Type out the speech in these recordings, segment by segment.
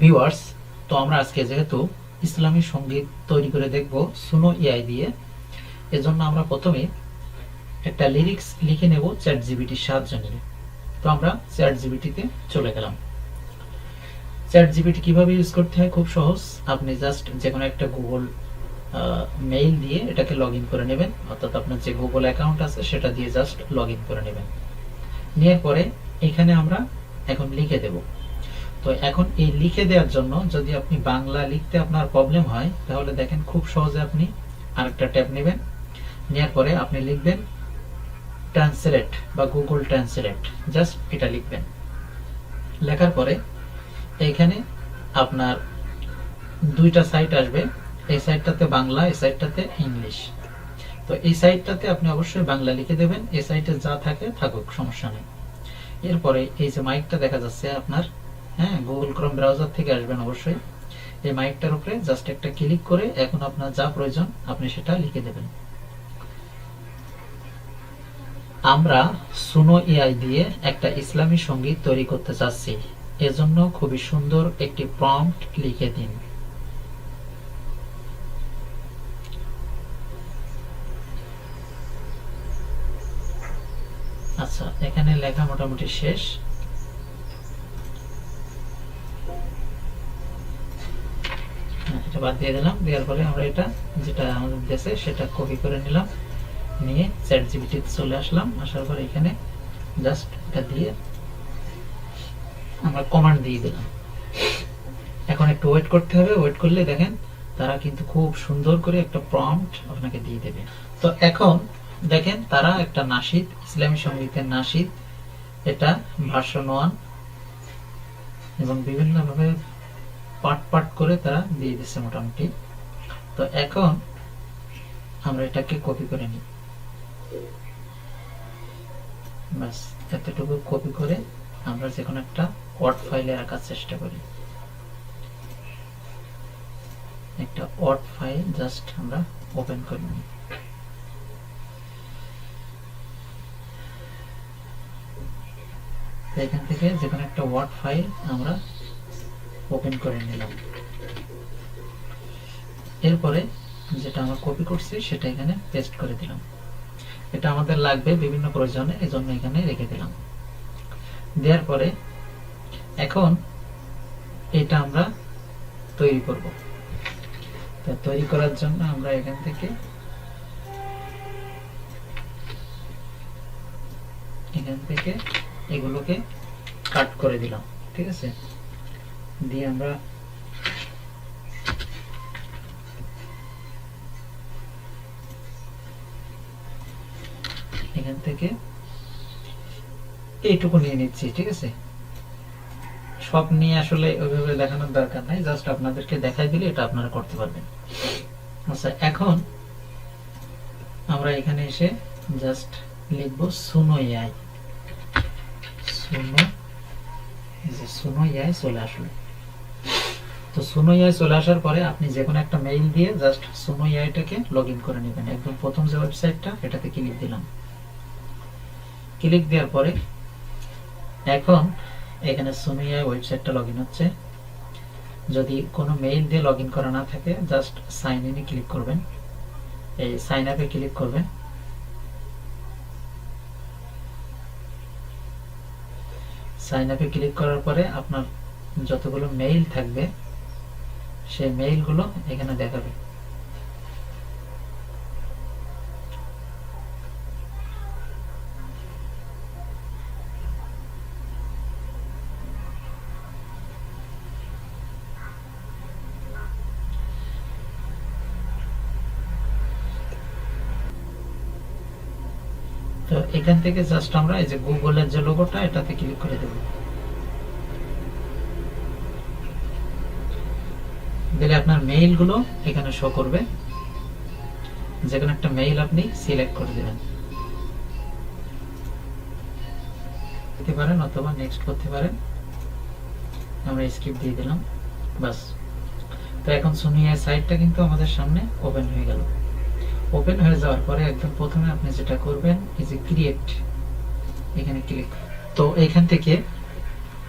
Viewers তো আমরা আজকে যেহেতু ইসলামী সংগীত তৈরি করে দেখব সুনো এআই দিয়ে, এজন্য আমরা প্রথমে একটা লিরিক্স লিখে নেব চ্যাট জিবিটির সাহায্য নিয়ে। তো আমরা চ্যাট জিবিটিতে চলে গেলাম। চ্যাট জিবিটি কীভাবে ইউজ করতে হয়? খুব সহজ। আপনি জাস্ট যে কোনো একটা গুগল মেইল দিয়ে এটাকে লগ করে নেবেন। অর্থাৎ আপনার যে গুগল অ্যাকাউন্ট আছে, সেটা দিয়ে জাস্ট লগ করে নেবেন। নেওয়ার পরে এখানে আমরা এখন লিখে দেব। তো এখন এই লিখে দেওয়ার জন্য যদি আপনি বাংলা লিখতে আপনার প্রবলেম হয়, তাহলে দেখেন খুব সহজে আপনি আরেকটা ট্যাব নেবেন। নেওয়ার পরে আপনি লিখবেন ট্রান্সলেট বা গুগল ট্রান্সলেট জাস্ট এটা লিখবেন। লেখার পরে এইখানে আপনার দুইটা সাইট আসবে। এই সাইটটাতে বাংলা, এই সাইটটাতে ইংলিশ তো এই সাইটটাতে আপনি অবশ্যই বাংলা লিখে দেবেন। এই সাইটে যা থাকে থাকুক, সমস্যা নেই। এরপরে এই যে মাইকটা দেখা যাচ্ছে আপনার হ্যাঁ গুগল ক্রোম ব্রাউজার থেকে আসবেন অবশ্যই। এই মাইকটার উপরে জাস্ট একটা ক্লিক করে এখন আপনার যা প্রয়োজন আপনি সেটা লিখে দেবেন। আমরা সুনো এআই দিয়ে একটা ইসলামী সংগীত তৈরি করতে চাচ্ছি। এজন্য খুবই সুন্দর একটি প্রম্পট লিখে দিন। আচ্ছা এখানে লেখা মোটামুটি শেষ হ্যাঁ, এটা বাদ দিয়ে দিলাম, দেওয়ার পরে আমরা এটা যেটা আমাদের দেশে সেটা কপি করে নিলাম, নিয়ে চ্যাট জিবিটিতে চলে আসলাম, আসার পরে এখানে জাস্ট এটা দিয়ে আমরা কমান্ড দিয়ে দিলাম। এখন একটু ওয়েট করতে হবে ওয়েট করলে দেখেন তারা কিন্তু খুব সুন্দর করে একটা প্রম্পট আপনাকে দিয়ে দেবে। তো এখন দেখেন তারা একটা নাসিদ, ইসলামী সঙ্গীতের নাসিদ, এটা ভার্সন ওয়ান এবং বিভিন্নভাবে পাট পাট করে তারা দিয়ে দিচ্ছে মোটামুটি। তো এখন আমরা এটাকে কপি করে নিই। ব্যাস, এতটুকু কপি করে আমরা যে কোনো একটা ওয়ার্ড ফাইলে রাখার চেষ্টা করি। একটা ওয়ার্ড ফাইল জাস্ট আমরা ওপেন করে নিই। এখান থেকে যে কোনো একটা ওয়ার্ড ফাইল আমরা ওপেন করে নিলাম। এরপরে যেটা আমরা কপি করছি, সেটা এখানে পেস্ট করে দিলাম। এটা আমাদের লাগবে বিভিন্ন প্রয়োজনে, এজন্য এখানে রেখে দিলাম। দেওয়ার পরে এখন এটা আমরা তৈরি করব। তা তৈরি করার জন্য আমরা এখান থেকে এখান থেকে এগুলোকে কাট করে দিলাম, ঠিক আছে? দিয়ে আমরা এখান থেকে এইটুকু নিয়ে নিচ্ছি, ঠিক আছে? সব নিয়ে আসলে ওইভাবে দেখানোর দরকার নাই জাস্ট আপনাদেরকে দেখাই দিলে এটা আপনারা করতে পারবেন। আচ্ছা এখন আমরা এখানে এসে জাস্ট লিখব Suno AI Suno Suno AI চলে আসলো। তো সুনো এআই চলে আসার পরে আপনি যে কোনো একটা মেইল দিয়ে জাস্ট সুনো এআইটাকে লগ ইন করে নেবেন। একদম প্রথম যে ওয়েবসাইটটা এটাতে ক্লিক দিলাম। ক্লিক দেওয়ার পরে এখন এখানে সুনো এআই ওয়েবসাইটটা লগ ইন হচ্ছে। যদি কোনো মেইল দিয়ে লগ ইন করা না থাকে জাস্ট সাইন ইনে ক্লিক করবেন। এই সাইন আপে ক্লিক করবেন। সাইন আপে ক্লিক করার পরে আপনার যতগুলো মেইল থাকবে সেই মেইলগুলো এখানে দেখাবে। তো এখান থেকে জাস্ট আমরা এই যে গুগলের যে লোগোটা এটাতে ক্লিক করে দেব। দিলে আপনার মেইলগুলো এখানে শো করবে। যে কোনো একটা মেইল আপনি সিলেক্ট করে দেবেন। দিতে পারেন অথবা নেক্সট করতে পারেন। আমরা স্কিপ দিয়ে দিলাম, বাস। তো এখন সোনিয়া সাইটটা কিন্তু আমাদের সামনে ওপেন হয়ে গেল। ওপেন হয়ে যাওয়ার পরে একদম প্রথমে আপনি যেটা করবেন, এই যে ক্রিয়েট এখানে ক্লিক তো এখান থেকে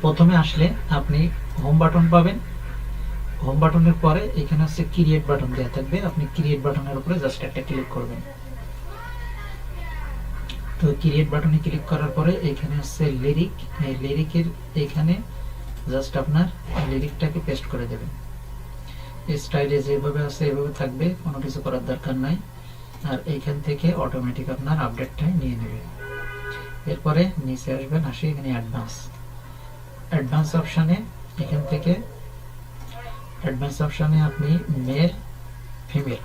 প্রথমে আসলে আপনি হোম বাটন পাবেন। হোম বাটনের পরে এখানে হচ্ছে ক্রিয়েট বাটন দেওয়া থাকবে। আপনি ক্রিয়েট বাটনের উপরে জাস্ট একটা ক্লিক করবেন। তো ক্রিয়েট বাটনে ক্লিক করার পরে এখানে হচ্ছে লিরিক এই লিরিকের এখানে জাস্ট আপনার লিরিকটাকে পেস্ট করে দেবেন। স্টাইলে যেভাবে আছে এভাবে থাকবে, কোনো কিছু করার দরকার নাই। আর এইখান থেকে অটোমেটিক আপনার আপডেটটা নিয়ে নেবে এরপরে নিচে আসবেন, আসি এখানে অ্যাডভান্স অ্যাডভান্স অপশানে এখান থেকে অ্যাডভান্স অপশানে আপনি মেল ফিমেল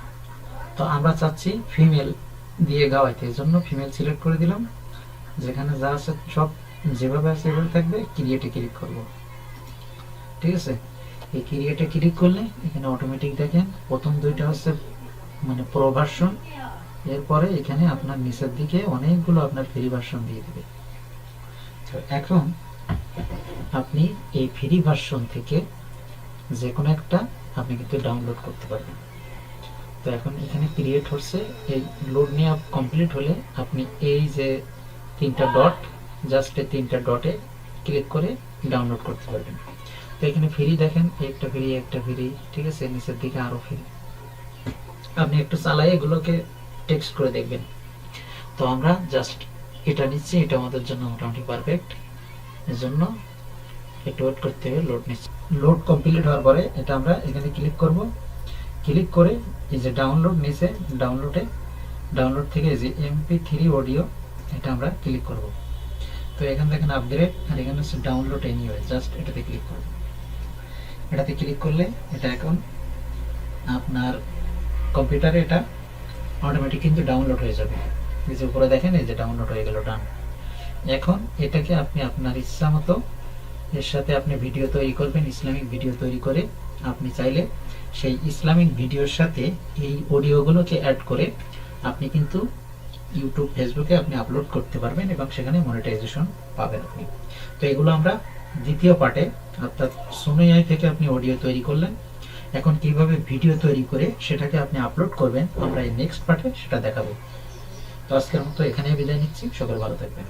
তো আমরা চাচ্ছি ফিমেল দিয়ে গাওয়াইতে। এই জন্য ফিমেল সিলেক্ট করে দিলাম। যেখানে যা আছে, সব যেভাবে আছে এভাবে থাকবে ক্রিয়েটে ক্লিক করব। ঠিক আছে? এই ক্রিয়েটে ক্লিক করলে এখানে অটোমেটিক দেখেন, প্রথম দুইটা হচ্ছে মানে প্রো ভার্সন এরপরে এখানে আপনার নিচের দিকে অনেকগুলো আপনার ফ্রি ভার্সন দিয়ে দেবে। তো এখন আপনি এই ফ্রি ভার্সন থেকে যে কোনো একটা আপনি কিন্তু ডাউনলোড করতে পারবেন। তো এখন এখানে ক্রিয়েট হচ্ছে, এই লোড নেওয়া কমপ্লিট হলে আপনি এই যে তিনটা ডট জাস্ট এই তিনটা ডটে ক্লিক করে ডাউনলোড করতে পারবেন। তো এখানে ফ্রি দেখেন, একটা ফ্রি একটা ফ্রি ঠিক আছে? নিচের দিকে আরও ফ্রি আপনি একটু চালাই এগুলোকে টেক্সট করে দেখবেন। তো আমরা জাস্ট এটা নিচ্ছি, এটা আমাদের জন্য মোটামুটি পারফেক্ট এর জন্য একটু ওয়েট করতে হবে লোড নিচ্ছে। লোড কমপ্লিট হওয়ার পরে এটা আমরা এখানে ক্লিক করব। ক্লিক করে এই যে ডাউনলোড নিচে ডাউনলোডে ডাউনলোড থেকে যে এমপি থ্রি অডিও এটা আমরা ক্লিক করব। তো এখান থেকে আপগ্রেড আর এখানে হচ্ছে ডাউনলোড এনিওয়ে জাস্ট এটাতে ক্লিক করব। এটাতে ক্লিক করলে এটা এখন আপনার কম্পিউটারে এটা অটোমেটিক কিন্তু ডাউনলোড হয়ে যাবে। এই যে উপরে দেখেন, এই যে ডাউনলোড হয়ে গেল ডান এখন এটাকে আপনি আপনার ইচ্ছা মতো এর সাথে আপনি ভিডিও তৈরি করবেন, ইসলামিক ভিডিও তৈরি করে আপনি চাইলে সেই ইসলামিক ভিডিওর সাথে এই অডিওগুলোকে অ্যাড করে আপনি কিন্তু ইউটিউব ফেসবুকে আপনি আপলোড করতে পারবেন এবং সেখানে মনিটাইজেশন পাবেন আপনি। তো এগুলো আমরা দ্বিতীয় পার্টে, অর্থাৎ সোনোয়াই থেকে আপনি অডিও তৈরি করলেন। এখন কীভাবে ভিডিও তৈরি করে সেটাকে আপনি আপলোড করবেন, আমরা এই নেক্সট পার্টে সেটা দেখাবো। তো আজকের মতো এখানেই বিদায় নিচ্ছি। সকল ভালো থাকবেন।